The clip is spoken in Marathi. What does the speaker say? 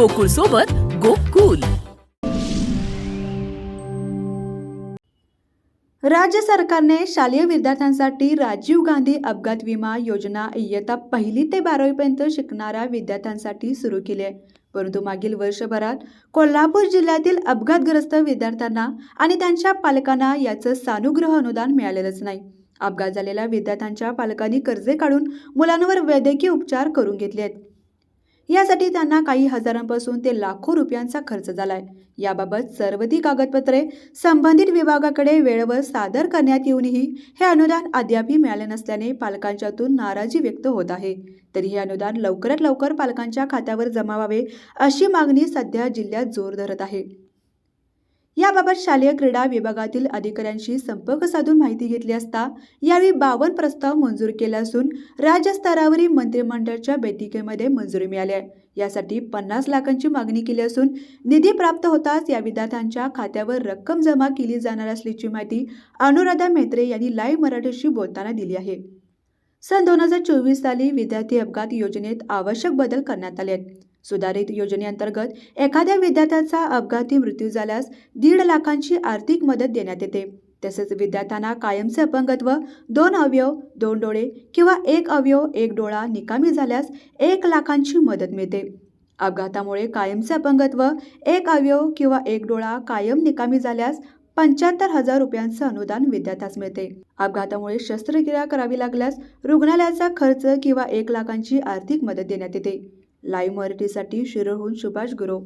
गोकुळ सोबत गोकुल. राज्य सरकारने शालेय विद्यार्थ्यांसाठी राजीव गांधी अपघात विमा योजना इयत्ता पहिली ते बारावीपर्यंत शिकणाऱ्या विद्यार्थ्यांसाठी सुरू केली आहे. परंतु मागील वर्षभरात कोल्हापूर जिल्ह्यातील अपघातग्रस्त विद्यार्थ्यांना आणि त्यांच्या पालकांना याचं सानुग्रह अनुदान मिळालेलंच नाही. अपघात झालेल्या विद्यार्थ्यांच्या पालकांनी कर्जे काढून मुलांवर वैद्यकीय उपचार करून घेतले आहेत. यासाठी त्यांना काही हजारांपासून ते लाखो रुपयांचा खर्च झालाय. याबाबत सर्व ती कागदपत्रे संबंधित विभागाकडे वेळेवर सादर करण्यात येऊनही हे अनुदान अद्यापही मिळाले नसल्याने पालकांच्यातून नाराजी व्यक्त होत आहे. तरी हे अनुदान लवकरात लवकर पालकांच्या खात्यावर जमा व्हावे अशी मागणी सध्या जिल्ह्यात जोर धरत आहे. याबाबत शालेय क्रीडा विभागातील अधिकाऱ्यांशी संपर्क साधून माहिती घेतली असता यावेळी बावन्न प्रस्ताव मंजूर केले असून राज्यस्तरावरील मंत्रिमंडळाच्या बैठकीमध्ये मंजुरी मिळाली आहे. यासाठी पन्नास लाखांची मागणी केली असून निधी प्राप्त होताच या विद्यार्थ्यांच्या खात्यावर रक्कम जमा केली जाणार असल्याची माहिती अनुराधा मेत्रे यांनी लाईव्ह मराठीशी बोलताना दिली आहे. सन दोन हजार चोवीस साली विद्यार्थी अपघात योजनेत आवश्यक बदल करण्यात आले आहेत. सुधारित योजनेअंतर्गत एखाद्या विद्यार्थ्याचा अपघाती मृत्यू झाल्यास दीड लाखांची आर्थिक मदत देण्यात येते. तसेच विद्यार्थ्यांना कायमचे अपंगत्व दोन अवयव दोन डोळे किंवा एक अवयव एक डोळा निकामी झाल्यास एक लाखांची मदत मिळते. अपघातामुळे कायमचे अपंगत्व एक अवयव किंवा एक डोळा कायम निकामी झाल्यास पंच्याहत्तर हजार रुपयांचं अनुदान विद्यार्थ्यास मिळते. अपघातामुळे शस्त्रक्रिया करावी लागल्यास रुग्णालयाचा खर्च किंवा एक लाखांची आर्थिक मदत देण्यात येते. लाईव्ह मराठीसाठी शिरोहून सुभाष गुरव.